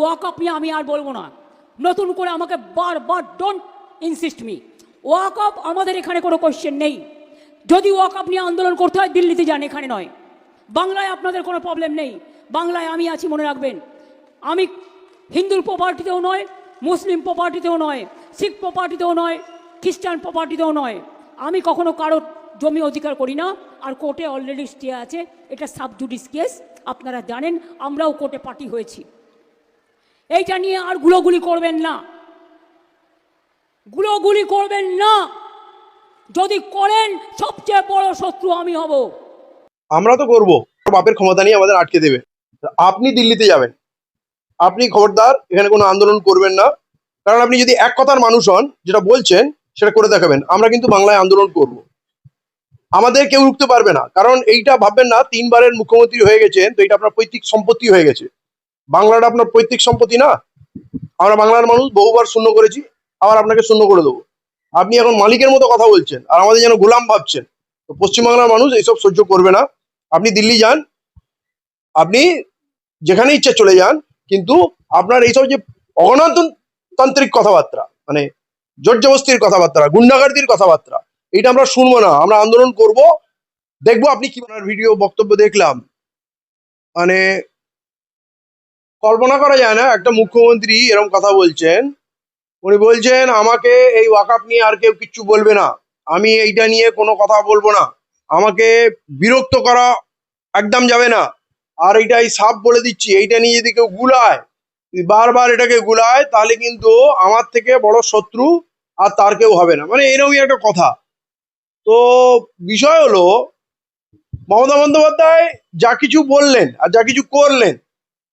Walk up নিয়ে আমি আর বলব না। নতুন করে আমাকে বারবার don't insist me walk up আমাদের এখানে কোনো কোশ্চেন নেই। যদি ওয়াক আপ নিয়ে আন্দোলন করতে হয়, দিল্লিতে যান, এখানে নয়। বাংলায় আপনাদের কোনো প্রবলেম নেই। বাংলায় আমি আছি, মনে রাখবেন। আমি হিন্দুর প্রপার্টিতেও নয়, মুসলিম প্রপার্টিতেও নয়, শিখ প্রপার্টিতেও নয়, খ্রিস্টান প্রপার্টিতেও নয়। আমি কখনো কারোর জমি অধিকার করি না, আর কোর্টে অলরেডি স্টে আছে। এটা সাবজুডিস কেস আপনারা জানেন, আমরাও কোর্টে পার্টি হয়েছি। এইটা নিয়ে আর গুলোগুলি করবেন না। গুলোগুলি করবেন না। যদি করেন, সবচেয়ে বড় শত্রু আমি হব। আমরা তো করব। বাপের ক্ষমতা নিয়ে আমাদের আটকে দেবে। আপনি দিল্লিতে যাবেন। আপনি খবরদার, এখানে কোনো আন্দোলন করবেন না। কারণ আপনি যদি এক কথার মানুষ হন, যেটা বলছেন, সেটা করে দেখাবেন। আমরা কিন্তু বাংলায় আন্দোলন করব। আমাদের কেউ রুখতে পারবে না। কারণ এইটা ভাববেন না, তিনবারের মুখ্যমন্ত্রী হয়ে গেছেন, তো এটা আপনার পৈতৃক সম্পত্তি হয়ে গেছে। বাংলাটা আপনার পৈতৃক সম্পত্তি না? আমরা বাংলার মানুষ, বহুবার শূন্য করেছি, আবার আপনাকে শূন্য করে দেবো। আপনি এখন মালিকের মতো কথা বলছেন, আর আমাদের যেন গোলাম ভাবছেন। তো পশ্চিমবাংলার মানুষ এইসব সহ্য করবে না। আপনি দিল্লি যান, আপনি যেখানে ইচ্ছে চলে যান, কিন্তু আপনার এইসব যে অগণতান্ত্রিক কথাবার্তা মানে জোর জবস্তির কথাবার্তা, গুন্ডাগার্দির কথাবার্তা এটা আমরা শুনব না। আমরা আন্দোলন করব, দেখব আপনি কি ভিডিও বক্তব্য দেখলাম। মানে কল্পনা করা যায় না, একটা মুখ্যমন্ত্রী এরকম কথা বলছেন। উনি বলছেন, আমাকে এই ওয়াকাপ নিয়ে আর কেউ কিচ্ছু বলবে না। আমি এইটা নিয়ে কোনো কথা বলব না। আমাকে বিরক্ত করা একদম যাবে না। আর এইটাই সাপ বলে দিচ্ছি, এইটা নিয়ে যদি কেউ গুলায়, বারবার এটাকে গুলায়, তাহলে কিন্তু আমার থেকে বড় শত্রু আর তার কেউ হবে না। মানে এরকমই একটা কথা। তো বিষয় হলো, মমতা বন্দ্যোপাধ্যায় যা কিছু বললেন আর যা কিছু করলেন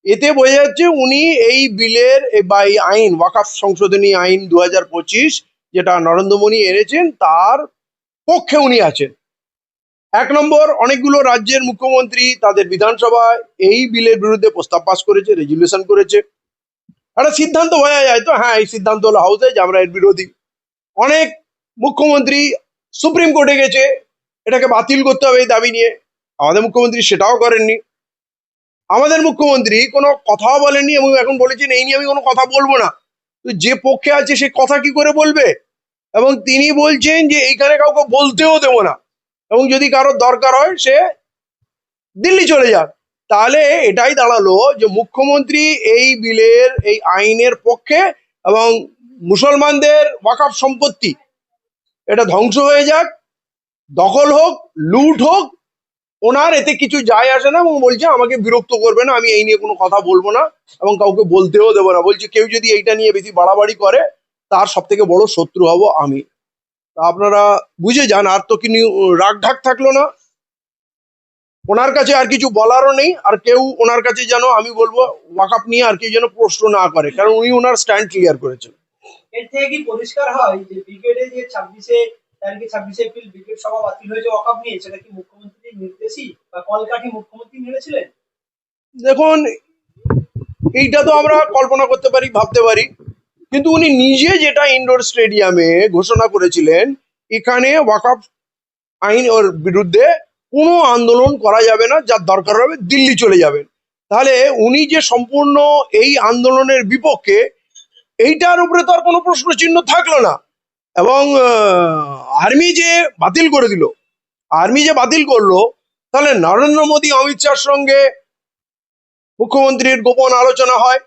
এতে বোঝা যাচ্ছে উনি এই বিলের বা এই আইন, ওয়াকাফ সংশোধনী আইন দু হাজার পঁচিশ যেটা নরেন্দ্র মোদী এনেছেন, তার পক্ষে উনি আছেন। এক নম্বর, অনেকগুলো রাজ্যের মুখ্যমন্ত্রী তাদের বিধানসভায় এই বিলের বিরুদ্ধে প্রস্তাব পাস করেছে, রেজুলেশন করেছে। একটা সিদ্ধান্ত বোঝা যায় তো হ্যাঁ এই সিদ্ধান্ত হলো হাউসে যে আমরা এর বিরোধী। অনেক মুখ্যমন্ত্রী সুপ্রিম কোর্টে গেছে, এটাকে বাতিল করতে হবে এই দাবি নিয়ে। আমাদের মুখ্যমন্ত্রী সেটাও করেননি। আমাদের মুখ্যমন্ত্রী কোনো কথাও বলেনি এবং এখন বলেছেন, এই নিয়ে আমি কোনো কথা বলব না। তো যে পক্ষে আছে সে কথা কি করে বলবে? এবং তিনি বলছেন যে, এইখানে কাউকে বলতেও দেবো না। এবং যদি কারোর দরকার হয়, সে দিল্লি চলে যাক। তাহলে এটাই দাঁড়াল যে মুখ্যমন্ত্রী এই বিলের, এই আইনের পক্ষে এবং মুসলমানদের ওয়াকাফ সম্পত্তি, এটা ধ্বংস হয়ে যাক। দখল হোক, লুট হোক ওনার এতে কিছু যায় আসে না এবং বলছে, আমাকে বিরক্ত করবে না, আমি এই নিয়ে কোনো কথা বলব না এবং কাউকে বলতেও দেবো না। বলছে, কেউ যদি এইটা নিয়ে বেশি বাড়াবাড়ি করে, তার সব থেকে বড় শত্রু হব আমি। তা আপনারা বুঝে যান, আর তো কি রাগ ঢাক থাকল না। ওনার কাছে আর কিছু বলারও নেই, আর কেউ ওনার কাছে যেন আমি বলব ওয়াকাপ নিয়ে আর কেউ যেন প্রশ্ন না করে, কারণ উনি ওনার স্ট্যান্ড ক্লিয়ার করেছেন। এর থেকে কি পরিষ্কার হয় যে যে ছাব্বিশে এপ্রিল সভা বাতিল হয়েছে নিয়ে, সেটা কি মুখ্যমন্ত্রীর বা কলকাঠি মুখ্যমন্ত্রী মেরেছিলেন দেখুন, এইটা তো আমরা কল্পনা করতে পারি, ভাবতে পারি। কিন্তু উনি নিজে যেটা ইনডোর স্টেডিয়ামে ঘোষণা করেছিলেন, এখানে ওয়াকআপ আইন ওর বিরুদ্ধে কোনো আন্দোলন করা যাবে না, যার দরকার হবে দিল্লি চলে যাবেন। তাহলে উনি যে সম্পূর্ণ এই আন্দোলনের বিপক্ষে, এইটার উপরে তো আর কোনো প্রশ্ন চিহ্ন থাকল না। এবং আর্মি যে বাতিল করে দিল আর্মি যে বাতিল করল, তাহলে নরেন্দ্র মোদী, অমিত শাহর সঙ্গে মুখ্যমন্ত্রীর গোপন আলোচনা হয়।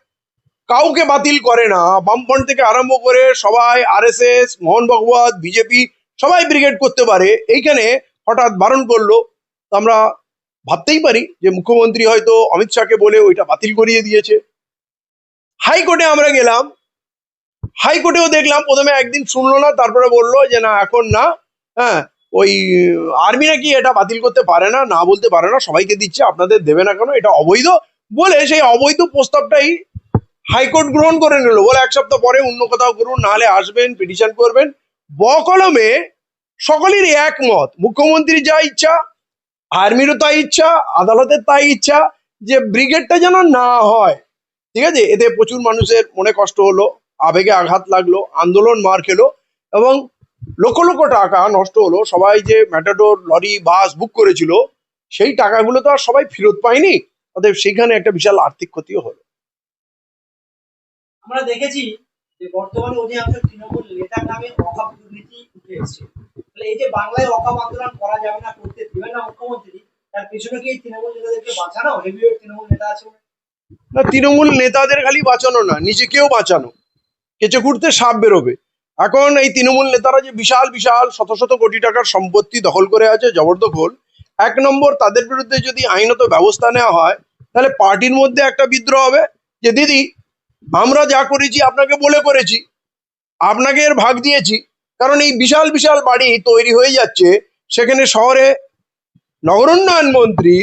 কাউকে বাতিল করে না। বামফ্রন্ট থেকে আরম্ভ করে সবাই, আরএসএস, মোহন ভগবত, বিজেপি, সবাই ব্রিগেড করতে পারে। এইখানে হঠাৎ বারণ করল। আমরা ভাবতেই পারি যে মুখ্যমন্ত্রী হয়তো অমিত শাহকে বলে ওইটা বাতিল করিয়ে দিয়েছে। হাইকোর্টে আমরা গেলাম। হাইকোর্টেও দেখলাম, প্রথমে একদিন শুনলো না, তারপরে বলল যে না, এখন না। হ্যাঁ ওই, আর্মি নাকি এটা বাতিল করতে পারে না না বলতে পারে না, সবাইকে দিচ্ছে, আপনাদের দেবে না কেন, এটা অবৈধ বলে সেই অবৈধ প্রস্তাবটাই হাইকোর্ট গ্রহণ করে নিল। বলে এক সপ্তাহ পরে অন্য কোথাও করুন নাহলে আসবেন, পিটিশন করবেন। বকলমে সকলেরই একমত মুখ্যমন্ত্রী যা ইচ্ছা, আর্মিরও তাই ইচ্ছা, আদালতের তাই ইচ্ছা, যে ব্রিগেডটা যেন না হয়। ঠিক আছে? এতে প্রচুর মানুষের মনে কষ্ট হলো, আবেগে আঘাত লাগল, আন্দোলন মার খেলো এবং লক্ষ লক্ষ টাকা নষ্ট হলো। সবাই যে ম্যাটাডোর লরি বাস বুক করেছিল সেই টাকাগুলো তো আর সবাই ফেরত পায়নি। অতএব সেখানে একটা বিশাল আর্থিক ক্ষতিও হলো। আমরা দেখেছি যে বর্তমানে অধিকাংশ তৃণমূল নেতার নামে অভাব দুর্নীতি উঠে এসেছে। তাহলে এই যে বাংলায় অভাব আন্দোলন করা যাবে না করতে দিবেন না মুখ্যমন্ত্রী তার পেছনে কি তৃণমূল নেতাদেরকে বাঁচানো? হেভিওয়েট তৃণমূল নেতা আছে না তৃণমূল নেতাদের খালি বাঁচানো না নিজেকেও বাঁচানো। কেঁচে কুড়তে সাপ বেরোবে। এখন এই তৃণমূল নেতারা যে বিশাল বিশাল, শত শত কোটি টাকার সম্পত্তি দখল করে আছে জবরদখল, এক নম্বর তাদের বিরুদ্ধে যদি আইনত ব্যবস্থা নেওয়া হয়, তাহলে পার্টির মধ্যে একটা বিদ্রোহ হবে যে, দিদি, আমরা যা করেছি আপনাকে বলে করেছি, আপনাকে এর ভাগ দিয়েছি। কারণ এই বিশাল বিশাল বাড়ি তৈরি হয়ে যাচ্ছে সেখানে শহরে নগর উন্নয়ন মন্ত্রী,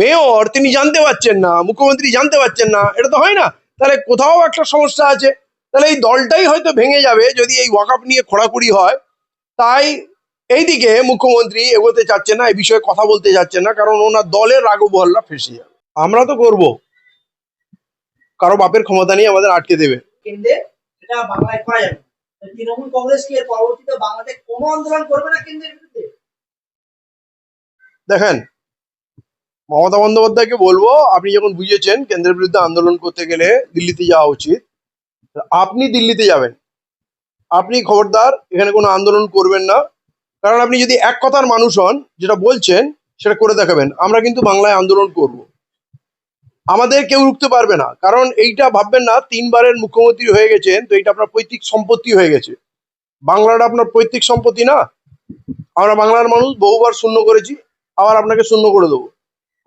মেয়র, তিনি জানতে পারছেন না, মুখ্যমন্ত্রী জানতে পারছেন না, এটা তো হয় না। তাহলে কোথাও একটা সমস্যা আছে। তাহলে এই দলটাই হয়তো ভেঙে যাবে যদি এই ওয়াকআপ নিয়ে খোঁড়াখুড়ি হয়। তাই এইদিকে মুখ্যমন্ত্রী এগোতে চাচ্ছে না এই বিষয়ে কথা বলতে যাচ্ছে না কারণ ওনার দলের রাগবহল্লা ফেসে যাবে। আমরা তো করব। কারও বাপের ক্ষমতা নিয়ে আমাদের আটকে দেবে। কেন্দ্রে সেটা বাংলায় করা যাবে তৃণমূল কংগ্রেস কি পরবর্তীতে বাংলাতে কোনো আন্দোলন করবে না কেন্দ্রের বিরুদ্ধে? দেখেন মমতা বন্দ্যোপাধ্যায়কে বলব আপনি যখন বুঝেছেন কেন্দ্রের বিরুদ্ধে আন্দোলন করতে গেলে দিল্লিতে যাওয়া উচিত। আপনি দিল্লিতে যাবেন। আপনি খবরদার, এখানে কোনো আন্দোলন করবেন না। কারণ আপনি যদি এক কথার মানুষ হন, যেটা বলছেন, সেটা করে দেখাবেন। আমরা কিন্তু বাংলায় আন্দোলন করব। আমাদের কেউ রুখতে পারবে না। কারণ এইটা ভাববেন না, তিনবারের মুখ্যমন্ত্রী হয়ে গেছেন, তো এইটা আপনার পৈতৃক সম্পত্তি হয়ে গেছে। বাংলাটা আপনার পৈতৃক সম্পত্তি না? আমরা বাংলার মানুষ, বহুবার শূন্য করেছি, আবার আপনাকে শূন্য করে দেবো।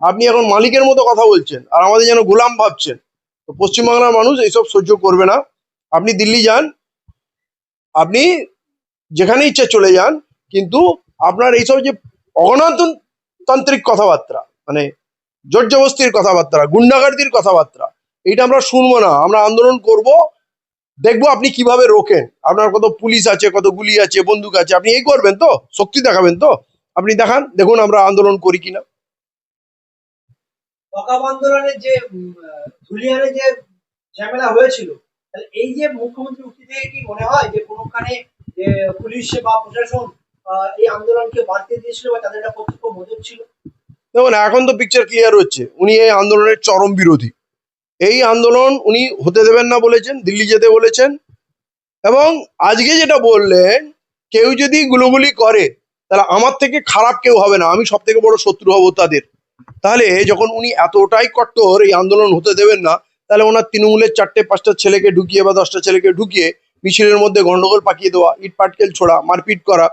আপনি এখন মালিকের মতো কথা বলছেন, আর আমাদের যেন গোলাম ভাবছেন। তো পশ্চিমবাংলার মানুষ এইসব সহ্য করবে না। আপনি দিল্লি যান, আপনি যেখানে ইচ্ছে চলে যান, কিন্তু আপনার এইসব যে অগণতান্ত্রিক কথাবার্তা মানে জোর জবস্তির কথাবার্তা, গুন্ডাগার্দির কথাবার্তা, এইটা আমরা শুনব না, আমরা আন্দোলন করব, দেখব আপনি কীভাবে রোকেন আপনার কত পুলিশ আছে, কত গুলি আছে, বন্দুক আছে, আপনি এই করবেন তো, শক্তি দেখাবেন তো, আপনি দেখান, দেখুন আমরা আন্দোলন করি কিনা। আন্দোলনের যে ধুলিয়ানে যে ঝামেলা হয়েছিল এই যে মুখ্যমন্ত্রী উক্তি থেকে কি মনে হয় যে কোনোখানে পুলিশ বা প্রশাসন এই আন্দোলনকে বাড়তে দিয়েছিল বা তাদের একটা প্রত্যক্ষ মদত ছিল? দেখুন, এখন তো পিকচার ক্লিয়ার হচ্ছে। উনি এই আন্দোলনের চরম বিরোধী। এই আন্দোলন উনি হতে দেবেন না বলেছেন, দিল্লি যেতে বলেছেন। এবং আজকে যেটা বললেন, কেউ যদি গুলোগুলি করে, তাহলে আমার থেকে খারাপ কেউ হবে না, আমি সব থেকে বড় শত্রু হব তাদের। তাহলে যখন উনি এতটাই কট্টর এই আন্দোলন হতে দেবেন না তাহলে ওনার তৃণমূলের চারটে, পাঁচটা ছেলেকে ঢুকিয়ে বা দশটা ছেলেকে ঢুকিয়ে মিছিলের মধ্যে গন্ডগোল পাকিয়ে দেওয়া, ইট পাটকেল ছোড়া, মারপিট করা,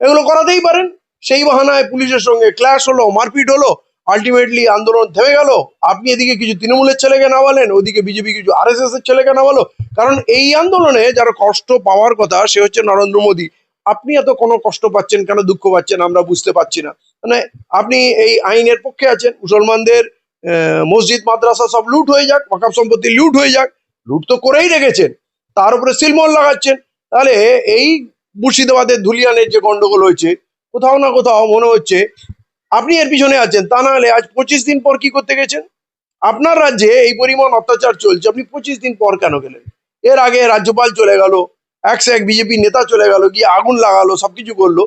এগুলো করাতেই পারেন। সেই বাহানায় পুলিশের সঙ্গে ক্লাশ হলো, মারপিট হলো আলটিমেটলি আন্দোলন থেমে গেল। আপনি এদিকে কিছু তৃণমূলের ছেলেকে নামালেন, ওদিকে বিজেপি কিছু আর এস এস এর ছেলেকে নামালো। কারণ এই আন্দোলনে যারা কষ্ট পাওয়ার কথা, সে হচ্ছে নরেন্দ্র মোদী। আপনি এত কোনো কষ্ট পাচ্ছেন কেন, দুঃখ পাচ্ছেন, আমরা বুঝতে পারছি না। মানে আপনি এই আইনের পক্ষে আছেন, মুসলমানদের মসজিদ, মাদ্রাসা সব লুট হয়ে যাক ওয়াকাফ সম্পত্তি লুট হয়ে যাক। লুট তো করেই রেখেছেন, তার উপরে সিলমোহর লাগাচ্ছেন। তাহলে এই মুর্শিদাবাদের ধুলিয়ানের যে গন্ডগোল হয়েছে, কোথাও না কোথাও মনে হচ্ছে আপনি এর পিছনে আছেন, তা না হলে আজ পঁচিশ দিন পর কি করতে গেছেন? আপনার রাজ্যে এই পরিমাণ অত্যাচার চলছে, আপনি পঁচিশ দিন পর কেন গেলেন? এর আগে রাজ্যপাল চলে গেল একশো এক বিজেপি নেতা চলে গেল, গিয়ে আগুন লাগালো, সবকিছু করল,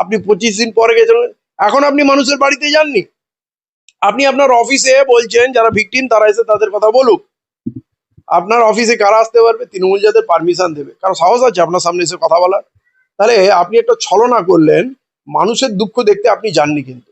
আপনি পঁচিশ দিন পরে গেছেন। এখন আপনি মানুষের বাড়িতে যাননি? আপনি আপনার অফিসে বলছেন, যারা ভিকটিম তারা এসে তাদের কথা বলুক। আপনার অফিসে কারা আসতে পারবে? তৃণমূল যাদের পারমিশন দেবে। কারণ সাহস আছে আপনার সামনে এসে কথা বলার? তাহলে আপনি একটা ছলনা করলেন, মানুষের দুঃখ দেখতে আপনি যাননি কিন্তু।